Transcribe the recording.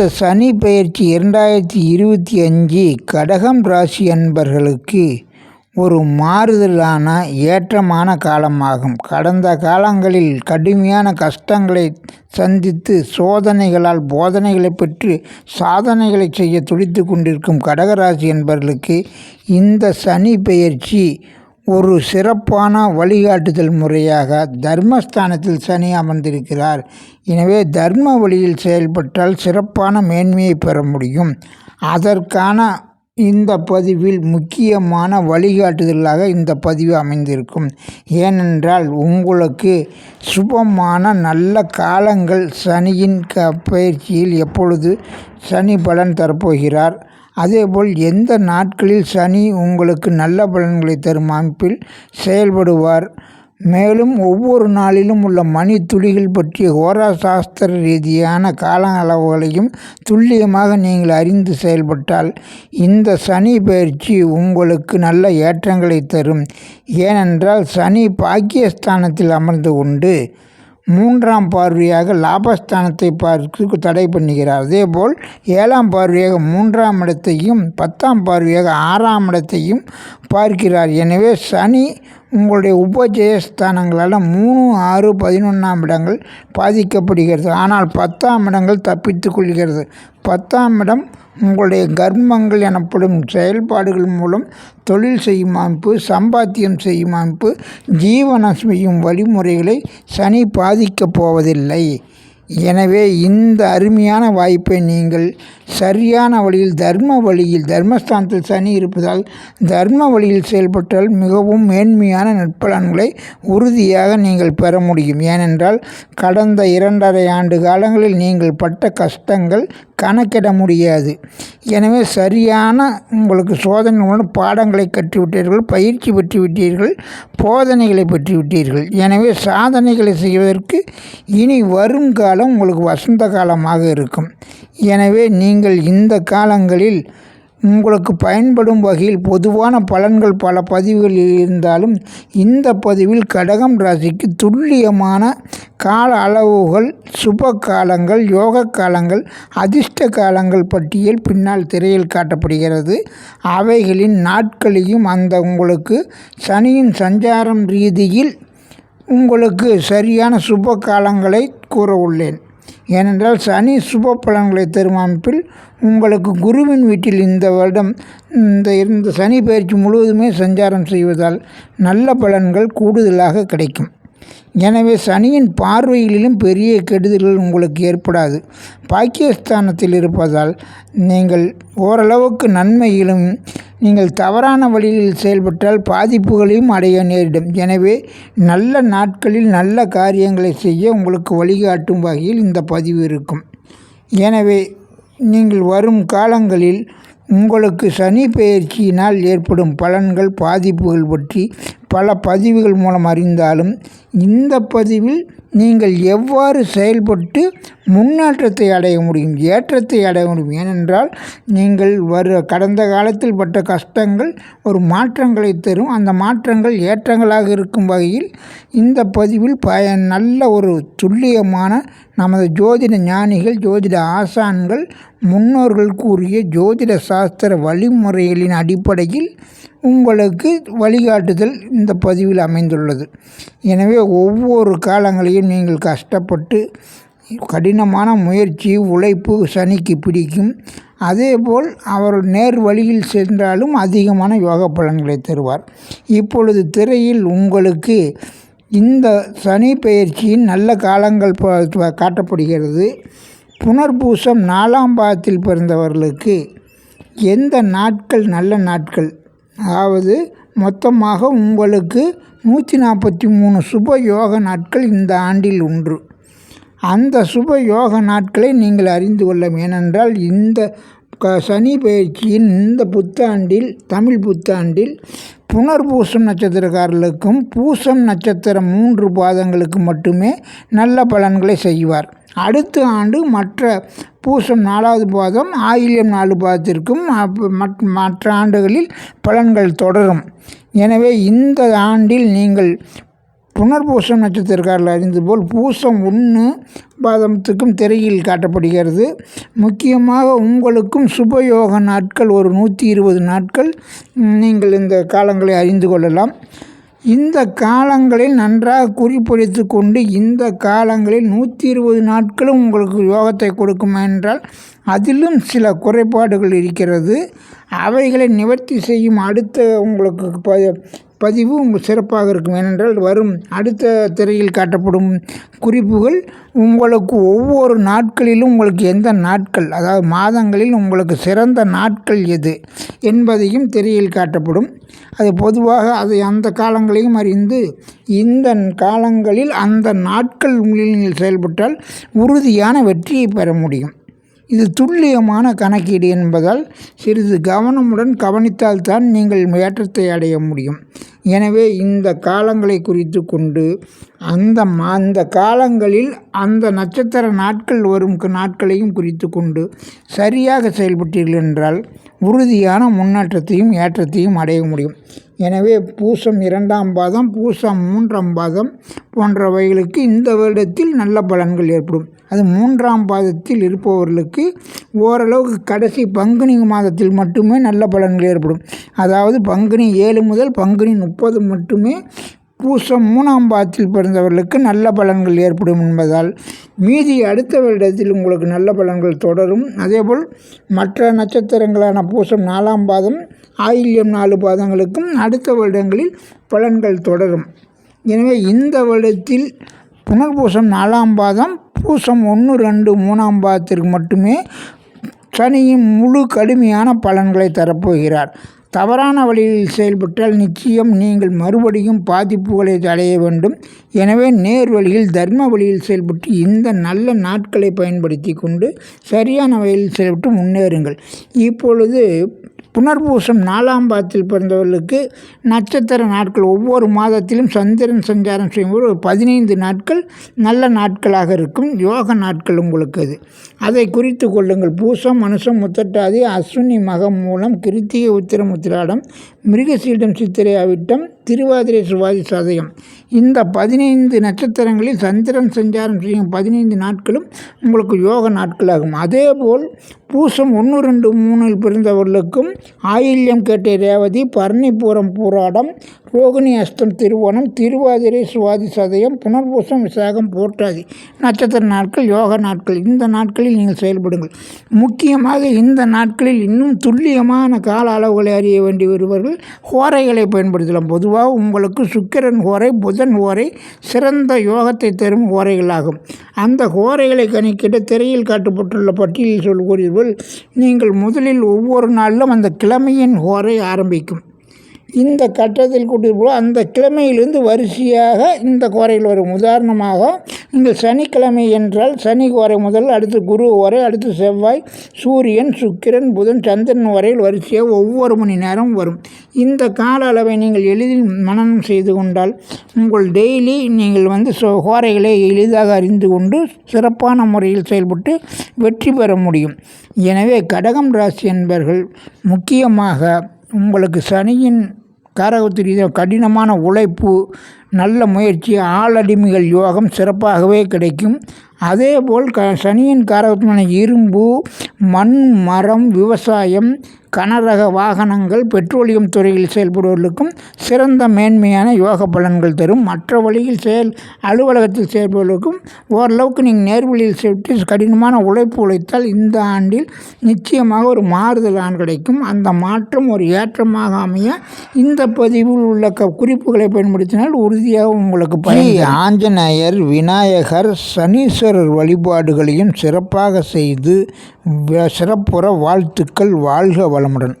இந்த சனி பயிற்சி இரண்டாயிரத்தி இருபத்தி அஞ்சு கடகம் ராசி அன்பர்களுக்கு ஒரு மாறுதலான ஏற்றமான காலமாகும். கடந்த காலங்களில் கடுமையான கஷ்டங்களை சந்தித்து சோதனைகளால் போதனைகளை பெற்று சாதனைகளை செய்ய துடித்து கொண்டிருக்கும் கடகராசி என்பவர்களுக்கு இந்த சனி பெயர்ச்சி ஒரு சிறப்பான வழிகாட்டுதல் முறையாக தர்மஸ்தானத்தில் சனி அமர்ந்திருக்கிறார். எனவே தர்ம வழியில் செயல்பட்டால் சிறப்பான மேன்மையை பெற முடியும். அதற்கான இந்த பதிவில் முக்கியமான வழிகாட்டுதலாக இந்த பதிவு அமைந்திருக்கும். ஏனென்றால் உங்களுக்கு சுபமான நல்ல காலங்கள் சனியின் க பயிற்சியில் எப்பொழுது சனி பலன் தரப்போகிறார். அதேபோல் எந்த நாட்களில் சனி உங்களுக்கு நல்ல பலன்களை தரும் அமைப்பில் செயல்படுவார். மேலும் ஒவ்வொரு நாளிலும் உள்ள மணி துளிகள் பற்றிய ஹோரா சாஸ்திர ரீதியான கால அளவுகளையும் துல்லியமாக நீங்கள் அறிந்து செயல்பட்டால் இந்த சனி பயிற்சி உங்களுக்கு நல்ல ஏற்றங்களை தரும். ஏனென்றால் சனி பாக்கியஸ்தானத்தில் அமர்ந்து கொண்டு மூன்றாம் பார்வையாக லாபஸ்தானத்தை பார்த்து தடை பண்ணுகிறார். அதேபோல் ஏழாம் பார்வையாக மூன்றாம் இடத்தையும் பத்தாம் பார்வையாக ஆறாம் இடத்தையும் பார்க்கிறார். எனவே சனி உங்களுடைய உபஜெயஸ்தானங்களால் மூணு ஆறு பதினொன்றாம் இடங்கள் பாதிக்கப்படுகிறது. ஆனால் பத்தாம் இடங்கள் தப்பித்து கொள்கிறது. பத்தாம் இடம் உங்களுடைய கர்மங்கள் எனப்படும் செயல்பாடுகள் மூலம் தொழில் செய்யும் அமைப்பு சம்பாத்தியம் செய்யும் அமைப்பு ஜீவனம் செய்யும் வழிமுறைகளை சனி பாதிக்கப் போவதில்லை. எனவே இந்த அருமையான வாய்ப்பை நீங்கள் சரியான வழியில் தர்ம வழியில் தர்மஸ்தானத்தில் சனி இருப்பதால் தர்ம வழியில் செயல்பட்டால் மிகவும் மேன்மையான நட்பலன்களை உறுதியாக நீங்கள் பெற முடியும். ஏனென்றால் கடந்த இரண்டரை ஆண்டு காலங்களில் நீங்கள் பட்ட கஷ்டங்கள் கணக்கிட முடியாது. எனவே சரியான உங்களுக்கு சோதனை மூலம் பாடங்களை கற்றுவிட்டீர்கள் பயிற்சி பெற்றுவிட்டீர்கள் போதனைகளை பெற்றுவிட்டீர்கள். எனவே சாதனைகளை செய்வதற்கு இனி வரும் காலம் உங்களுக்கு வசந்த காலமாக இருக்கும். எனவே நீங்கள் இந்த காலங்களில் உங்களுக்கு பயன்படும் வகையில் பொதுவான பலன்கள் பல பதிவுகளில் இருந்தாலும் இந்த பதிவில் கடகம் ராசிக்கு துல்லியமான கால அளவுகள் சுப காலங்கள் யோக காலங்கள் அதிர்ஷ்ட காலங்கள் பட்டியல் பின்னால் திரையில் காட்டப்படுகிறது. அவைகளின் நாட்களையும் அந்த உங்களுக்கு சனியின் சஞ்சாரம் ரீதியில் உங்களுக்கு சரியான சுப காலங்களை கூற உள்ளேன் ஏனென்றால் சனி சுப பலன்களை தரும் அமைப்பில் உங்களுக்கு குருவின் வீட்டில் இந்த வருடம் இந்த இருந்த சனி பயிற்சி முழுவதுமே சஞ்சாரம் செய்வதால் நல்ல பலன்கள் கூடுதலாக கிடைக்கும். எனவே சனியின் பார்வையிலும் பெரிய கெடுதல்கள் உங்களுக்கு ஏற்படாது. பாக்கியஸ்தானத்தில் இருப்பதால் நீங்கள் ஓரளவுக்கு நன்மையிலும் நீங்கள் தவறான வழியில் செயல்பட்டால் பாதிப்புகளையும் அடைய நேரிடும். எனவே நல்ல நாட்களில் நல்ல காரியங்களை செய்ய உங்களுக்கு வழிகாட்டும் வகையில் இந்த பதிவு இருக்கும். எனவே நீங்கள் வரும் காலங்களில் உங்களுக்கு சனி பெயர்ச்சியினால் ஏற்படும் பலன்கள் பாதிப்புகள் பற்றி பல பதிவுகள் மூலம் அறிந்தாலும் இந்த பதிவில் நீங்கள் எவ்வாறு செயல்பட்டு முன்னேற்றத்தை அடைய முடியும் ஏற்றத்தை அடைய முடியும்? ஏனென்றால் நீங்கள் வரு கடந்த காலத்தில் பட்ட கஷ்டங்கள் ஒரு மாற்றங்களை தரும். அந்த மாற்றங்கள் ஏற்றங்களாக இருக்கும் வகையில் இந்த பதிவில் பய நல்ல ஒரு துல்லியமான நமது ஜோதிட ஞானிகள் ஜோதிட ஆசான்கள் முன்னோர்கள் கூறிய ஜோதிட சாஸ்திர வழிமுறைகளின் அடிப்படையில் உங்களுக்கு வழிகாட்டுதல் இந்த பதிவில் அமைந்துள்ளது. எனவே ஒவ்வொரு காலங்களையும் நீங்கள் கஷ்டப்பட்டு கடினமான முயற்சி உழைப்பு சனிக்கு பிடிக்கும். அதேபோல் அவர் நேர் வழியில் சென்றாலும் அதிகமான யோக பலன்களை தருவார். இப்பொழுது திரையில் உங்களுக்கு இந்த சனி பயிற்சியின் நல்ல காலங்கள் காட்டப்படுகிறது. புனர்பூசம் நாலாம் பாதத்தில் பிறந்தவர்களுக்கு எந்த நாட்கள் நல்ல நாட்கள்? அதாவது மொத்தமாக உங்களுக்கு நூற்றி நாற்பத்தி மூணு சுப யோக நாட்கள் இந்த ஆண்டில் உண்டு. அந்த சுப யோக நாட்களை நீங்கள் அறிந்து கொள்ள ஏனென்றால் இந்த க சனி பயிற்சியின் இந்த புத்தாண்டில் தமிழ் புத்தாண்டில் புனர்பூசம் நட்சத்திரக்காரர்களுக்கும் பூசம் நட்சத்திரம் மூன்று பாதங்களுக்கு மட்டுமே நல்ல பலன்களை செய்வார். அடுத்த ஆண்டு மற்ற பூசம் நாலாவது பாதம் ஆயில்யம் நாலு பாதத்திற்கும் மற்ற ஆண்டுகளில் பலன்கள் தொடரும். எனவே இந்த ஆண்டில் நீங்கள் புனர்பூசம் நட்சத்திரக்காரில் அறிந்து போல் பூசம் ஒன்று பாதத்துக்கும் திரையில் காட்டப்படுகிறது. முக்கியமாக உங்களுக்கும் சுபயோக நாட்கள் ஒரு நூற்றி இருபது நாட்கள். நீங்கள் இந்த காலங்களை அறிந்து கொள்ளலாம். இந்த காலங்களில் நன்றாக குறிப்பிடித்து கொண்டு இந்த காலங்களில் நூற்றி இருபது நாட்களும் உங்களுக்கு யோகத்தை கொடுக்கும் என்றால் அதிலும் சில குறைபாடுகள் இருக்கிறது. அவைகளை நிவர்த்தி செய்யும் அடுத்த உங்களுக்கு ப பதிவு சிறப்பாக இருக்கும் ஏனென்றால் வரும் அடுத்த திரையில் காட்டப்படும் குறிப்புகள் உங்களுக்கு ஒவ்வொரு நாட்களிலும் உங்களுக்கு எந்த நாட்கள் அதாவது மாதங்களில் உங்களுக்கு சிறந்த நாட்கள் எது என்பதையும் திரையில் காட்டப்படும். அது பொதுவாக அதை அந்த காலங்களையும் அறிந்து இந்த காலங்களில் அந்த நாட்கள் நீங்கள் செயல்பட்டால் உறுதியான வெற்றியை பெற முடியும். இது துல்லியமான கணக்கீடு என்பதால் சிறிது கவனமுடன் கவனித்தால்தான் நீங்கள் ஏற்றத்தை அடைய முடியும். எனவே இந்த காலங்களை குறித்து கொண்டு அந்த அந்த காலங்களில் அந்த நட்சத்திர நாட்கள் வரும் நாட்களையும் குறித்து கொண்டு சரியாக செயல்பட்டீர்கள் என்றால் உறுதியான முன்னேற்றத்தையும் ஏற்றத்தையும் அடைய முடியும். எனவே பூசம் இரண்டாம் பாதம் பூசம் மூன்றாம் பாதம் போன்றவைகளுக்கு இந்த வருடத்தில் நல்ல பலன்கள் ஏற்படும். அது மூன்றாம் பாதத்தில் இருப்பவர்களுக்கு ஓரளவுக்கு கடைசி பங்குனி மாதத்தில் மட்டுமே நல்ல பலன்கள் ஏற்படும். அதாவது பங்குனி ஏழு முதல் பங்குனி முப்பது மட்டுமே. பூசம் மூணாம் பாதத்தில் பிறந்தவர்களுக்கு நல்ல பலன்கள் ஏற்படும் என்பதால் மீதி அடுத்த வருடத்தில் உங்களுக்கு நல்ல பலன்கள் தொடரும். அதேபோல் மற்ற நட்சத்திரங்களான பூசம் நாலாம் பாதம் ஆயில்யம் நாலு பாதங்களுக்கும் அடுத்த வருடங்களில் பலன்கள் தொடரும். எனவே இந்த வருடத்தில் புனர்பூசம் நாலாம் பாதம் பூசம் ஒன்று ரெண்டு மூணாம் பாதத்திற்கு மட்டுமே சனியின் முழு கடுமையான பலன்களை தரப்போகிறார். தவறான வழியில் செயல்பட்டால் நிச்சயம் நீங்கள் மறுபடியும் பாதிப்புகளை அடைய வேண்டும். எனவே நேர் வழியில் தர்ம வழியில் செயல்பட்டு இந்த நல்ல நாட்களை பயன்படுத்தி கொண்டு சரியான வழியில் செயல்பட்டு முன்னேறுங்கள். இப்பொழுது புனர்பூசம் நாலாம் பாதத்தில் பிறந்தவர்களுக்கு நட்சத்திர நாட்கள். ஒவ்வொரு மாதத்திலும் சந்திரன் சஞ்சாரம் செய்யும்போது ஒரு பதினைந்து நாட்கள் நல்ல நாட்களாக இருக்கும். யோக நாட்கள் உங்களுக்கு அது. அதை குறித்து கொள்ளுங்கள். பூசம் மனுஷம் முத்தட்டாதி அஸ்வினி மகம் மூலம் கிருத்திக உத்திரம் உத்திராடம் மிருகசீடம் சித்திரை அவிட்டம் திருவாதிரை சுவாதி சதயம். இந்த பதினைந்து நட்சத்திரங்களில் சந்திரன் சஞ்சாரம் செய்யும் பதினைந்து நாட்களும் உங்களுக்கு யோக நாட்களாகும். அதேபோல் பூசம் ஒன்று ரெண்டு மூணில் பிறந்தவர்களுக்கும் ஆயில்யம் கேட்ட ரேவதி பரணிபுரம் போராடம் ரோகிணி அஸ்தம் திருவோணம் திருவாதிரை சுவாதி சதயம் புனர்பூசம் விசாகம் போட்டாதி நட்சத்திர நாட்கள் யோக நாட்கள். இந்த நாட்களில் நீங்கள் செயல்படுங்கள். முக்கியமாக இந்த நாட்களில் இன்னும் துல்லியமான கால அளவுகளை அறிய வேண்டி வருவார்கள். ஹோரைகளை பயன்படுத்தலாம். பொதுவாக உங்களுக்கு சுக்கிரன் ஹோரை புதன் ஹோரை சிறந்த யோகத்தை தரும் ஹோரைகளாகும். அந்த ஹோரைகளை கணக்கிட திரையில் காட்டப்பட்டுள்ள பட்டியலில் சொல்கிறீர்கள் நீங்கள் முதலில் ஒவ்வொரு நாளிலும் அந்த கிழமையின் ஹோரை ஆரம்பிக்கும். இந்த கட்டத்தில் கூட்டிட்டு அந்த கிழமையிலிருந்து வரிசையாக இந்த கோரைகள் வரும். உதாரணமாக நீங்கள் சனிக்கிழமை என்றால் சனி கோரை முதல் அடுத்து குரு வரை அடுத்து செவ்வாய் சூரியன் சுக்கிரன் புதன் சந்திரன் வரையில் வரிசையாக ஒவ்வொரு மணி நேரம் வரும். இந்த கால அளவை நீங்கள் எளிதில் மனநம் செய்து கொண்டால் உங்கள் டெய்லி நீங்கள் வந்து கோரைகளை எளிதாக அறிந்து கொண்டு சிறப்பான முறையில் செயல்பட்டு வெற்றி பெற முடியும். எனவே கடகம் ராசி என்பர்கள் முக்கியமாக உங்களுக்கு சனியின் காரகத்து கடினமான உழைப்பு நல்ல முயற்சி ஆளடிமைகள் யோகம் சிறப்பாகவே கிடைக்கும். அதே போல் க சனியின் காரகத்துவமான இரும்பு மண் மரம் விவசாயம் கனரக வாகனங்கள் பெட்ரோலியம் துறையில் செயல்படுவர்களுக்கும் சிறந்த மேன்மையான யோக பலன்கள் தரும். மற்ற வழியில் செயல் அலுவலகத்தில் செயல்படுவதற்கும் ஓரளவுக்கு நீங்கள் நேர்வழியில் சென்று கடினமான உழைப்பு உழைத்தால் இந்த ஆண்டில் நிச்சயமாக ஒரு மாறுதல் ஆண் கிடைக்கும். அந்த மாற்றம் ஒரு ஏற்றமாக அமைய இந்த பதிவில் உள்ள க குறிப்புகளை பயன்படுத்தினால் உறுதியாக உங்களுக்கு பணி ஆஞ்சநேயர் விநாயகர் சனீஸ்வரர் ஈஸ்வரர் வழிபாடுகளையும் சிறப்பாக செய்து சிறப்புற வாழ்த்துக்கள் வாழ்க வளமுடன்.